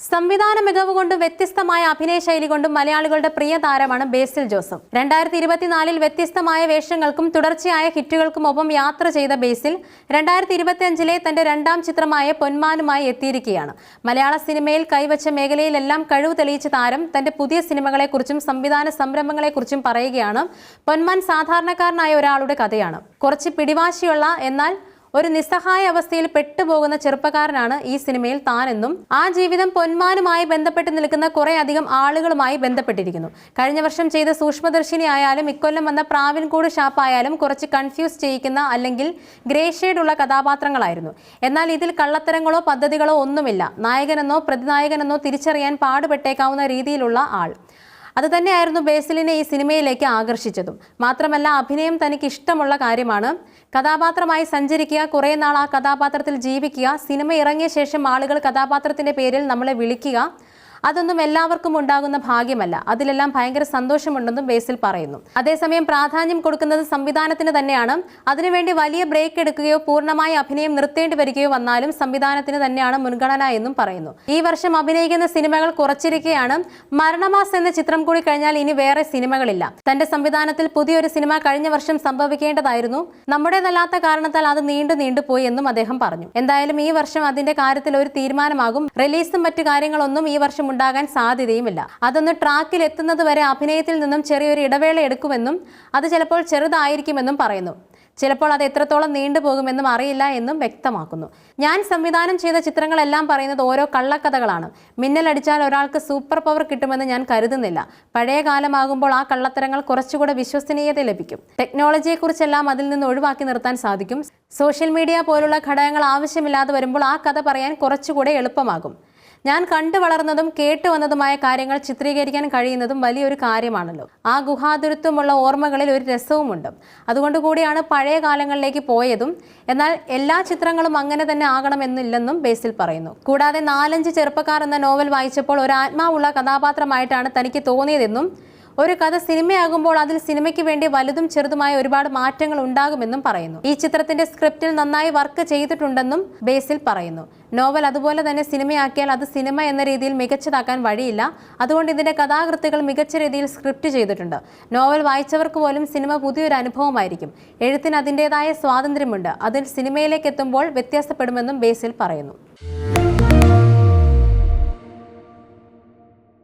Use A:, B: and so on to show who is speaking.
A: സംവിധാന മികവ് കൊണ്ടും വ്യത്യസ്തമായ അഭിനയ ശൈലി കൊണ്ടും മലയാളികളുടെ പ്രിയ താരമാണ് ബേസിൽ ജോസഫ്. രണ്ടായിരത്തി ഇരുപത്തിനാലിൽ വ്യത്യസ്തമായ വേഷങ്ങൾക്കും തുടർച്ചയായ ഹിറ്റുകൾക്കും ഒപ്പം യാത്ര ചെയ്ത ബേസിൽ രണ്ടായിരത്തി ഇരുപത്തിയഞ്ചിലെ തന്റെ രണ്ടാം ചിത്രമായ പൊന്മാനുമായി എത്തിയിരിക്കുകയാണ്. മലയാള സിനിമയിൽ കൈവച്ച മേഖലയിലെല്ലാം കഴിവ് തെളിയിച്ച താരം തന്റെ പുതിയ സിനിമകളെക്കുറിച്ചും സംവിധാന സംരംഭങ്ങളെക്കുറിച്ചും പറയുകയാണ് പൊന്മാൻ സാധാരണക്കാരനായ ഒരാളുടെ കഥയാണ്. കുറച്ച് പിടിവാശിയുള്ള എന്നാൽ ഒരു നിസ്സഹായ അവസ്ഥയിൽ പെട്ടുപോകുന്ന ചെറുപ്പക്കാരനാണ് ഈ സിനിമയിൽ താനെന്നും ആ ജീവിതം പൊന്മാനുമായി ബന്ധപ്പെട്ട് നിൽക്കുന്ന കുറെ അധികം ആളുകളുമായി ബന്ധപ്പെട്ടിരിക്കുന്നു. കഴിഞ്ഞ വർഷം ചെയ്ത സൂക്ഷ്മദർശിനി ആയാലും ഇക്കൊല്ലം വന്ന പ്രാവിൻകൂട് ഷാപ്പായാലും കുറച്ച് കൺഫ്യൂസ് ചെയ്യിക്കുന്ന അല്ലെങ്കിൽ ഗ്രേ ഷെയ്ഡുള്ള കഥാപാത്രങ്ങളായിരുന്നു. എന്നാൽ ഇതിൽ കള്ളത്തരങ്ങളോ പദ്ധതികളോ ഒന്നുമില്ല. നായകനെന്നോ പ്രതിനായകനെന്നോ തിരിച്ചറിയാൻ പാടുപെട്ടേക്കാവുന്ന രീതിയിലുള്ള ആൾ. അതുതന്നെയായിരുന്നു ബേസിലിനെ ഈ സിനിമയിലേക്ക് ആകർഷിച്ചതും. മാത്രമല്ല അഭിനയം തനിക്ക് ഇഷ്ടമുള്ള കാര്യമാണ്. കഥാപാത്രമായി സഞ്ചരിക്കുക കുറേ നാൾ ആ കഥാപാത്രത്തിൽ ജീവിക്കുക സിനിമ ഇറങ്ങിയ ശേഷം ആളുകൾ കഥാപാത്രത്തിന്റെ പേരിൽ നമ്മളെ വിളിക്കുക അതൊന്നും എല്ലാവർക്കും ഉണ്ടാകുന്ന ഭാഗ്യമല്ല. അതിലെല്ലാം ഭയങ്കര സന്തോഷമുണ്ടെന്നും ബേസിൽ പറയുന്നു. അതേസമയം പ്രാധാന്യം കൊടുക്കുന്നത് സംവിധാനത്തിന് തന്നെയാണ്. അതിനുവേണ്ടി വലിയ ബ്രേക്ക് എടുക്കുകയോ പൂർണമായി അഭിനയം നിർത്തേണ്ടി വരികയോ വന്നാലും സംവിധാനത്തിന് തന്നെയാണ് മുൻഗണന എന്നും പറയുന്നു. ഈ വർഷം അഭിനയിക്കുന്ന സിനിമകൾ കുറച്ചിരിക്കെയാണ്. മരണമാസ് എന്ന ചിത്രം കൂടി കഴിഞ്ഞാൽ ഇനി വേറെ സിനിമകളില്ല. തന്റെ സംവിധാനത്തിൽ പുതിയൊരു സിനിമ കഴിഞ്ഞ വർഷം സംഭവിക്കേണ്ടതായിരുന്നു. നമ്മുടേതല്ലാത്ത കാരണത്താൽ അത് നീണ്ടു നീണ്ടുപോയി എന്നും അദ്ദേഹം പറഞ്ഞു. എന്തായാലും ഈ വർഷം അതിന്റെ കാര്യത്തിൽ ഒരു തീരുമാനമാകും. റിലീസും മറ്റു കാര്യങ്ങളൊന്നും ഈ വർഷം ഉണ്ടാകാൻ സാധ്യതയുമില്ല. അതൊന്ന് ട്രാക്കിൽ എത്തുന്നത് വരെ അഭിനയത്തിൽ നിന്നും ചെറിയൊരു ഇടവേള എടുക്കുമെന്നും അത് ചിലപ്പോൾ ചെറുതായിരിക്കുമെന്നും പറയുന്നു. ചിലപ്പോൾ അത് എത്രത്തോളം നീണ്ടുപോകുമെന്നും അറിയില്ല എന്നും വ്യക്തമാക്കുന്നു. ഞാൻ സംവിധാനം ചെയ്ത ചിത്രങ്ങളെല്ലാം പറയുന്നത് ഓരോ കള്ളക്കഥകളാണ്. മിന്നലടിച്ചാൽ ഒരാൾക്ക് സൂപ്പർ പവർ കിട്ടുമെന്ന് ഞാൻ കരുതുന്നില്ല. പഴയ കാലമാകുമ്പോൾ ആ കള്ളത്തരങ്ങൾ കുറച്ചുകൂടെ വിശ്വസനീയത ലഭിക്കും. ടെക്നോളജിയെക്കുറിച്ചെല്ലാം അതിൽ നിന്ന് ഒഴിവാക്കി നിർത്താൻ സാധിക്കും. സോഷ്യൽ മീഡിയ പോലുള്ള ഘടകങ്ങൾ ആവശ്യമില്ലാതെ വരുമ്പോൾ ആ കഥ പറയാൻ കുറച്ചുകൂടെ എളുപ്പമാകും. ഞാൻ കണ്ടു വളർന്നതും കേട്ടു വന്നതുമായ കാര്യങ്ങൾ ചിത്രീകരിക്കാൻ കഴിയുന്നതും വലിയൊരു കാര്യമാണല്ലോ. ആ ഗുഹാതുരത്വമുള്ള ഓർമ്മകളിൽ ഒരു രസവുമുണ്ട്. അതുകൊണ്ട് കൂടിയാണ് പഴയ കാലങ്ങളിലേക്ക് പോയതും എന്നാൽ എല്ലാ ചിത്രങ്ങളും അങ്ങനെ തന്നെ ആകണമെന്നില്ലെന്നും ബേസിൽ പറയുന്നു. കൂടാതെ നാലഞ്ച് ചെറുപ്പക്കാർ എന്ന നോവൽ വായിച്ചപ്പോൾ ഒരു ആത്മാവുള്ള കഥാപാത്രമായിട്ടാണ് തനിക്ക് തോന്നിയതെന്നും ഒരു കഥ സിനിമയാകുമ്പോൾ അതിൽ സിനിമയ്ക്ക് വേണ്ടി വലുതും ചെറുതുമായ ഒരുപാട് മാറ്റങ്ങൾ ഉണ്ടാകുമെന്നും പറയുന്നു. ഈ ചിത്രത്തിന്റെ സ്ക്രിപ്റ്റിൽ നന്നായി വർക്ക് ചെയ്തിട്ടുണ്ടെന്നും ബേസിൽ പറയുന്നു. നോവൽ അതുപോലെ തന്നെ സിനിമയാക്കിയാൽ അത് സിനിമ എന്ന രീതിയിൽ മികച്ചതാക്കാൻ വഴിയില്ല. അതുകൊണ്ട് ഇതിന്റെ കഥാകൃത്തുകൾ മികച്ച രീതിയിൽ സ്ക്രിപ്റ്റ് ചെയ്തിട്ടുണ്ട്. നോവൽ വായിച്ചവർക്ക് പോലും സിനിമ പുതിയൊരു അനുഭവമായിരിക്കും. എഴുത്തിന് അതിന്റെതായ സ്വാതന്ത്ര്യമുണ്ട്. അതിൽ സിനിമയിലേക്ക് എത്തുമ്പോൾ വ്യത്യാസപ്പെടുമെന്നും ബേസിൽ പറയുന്നു.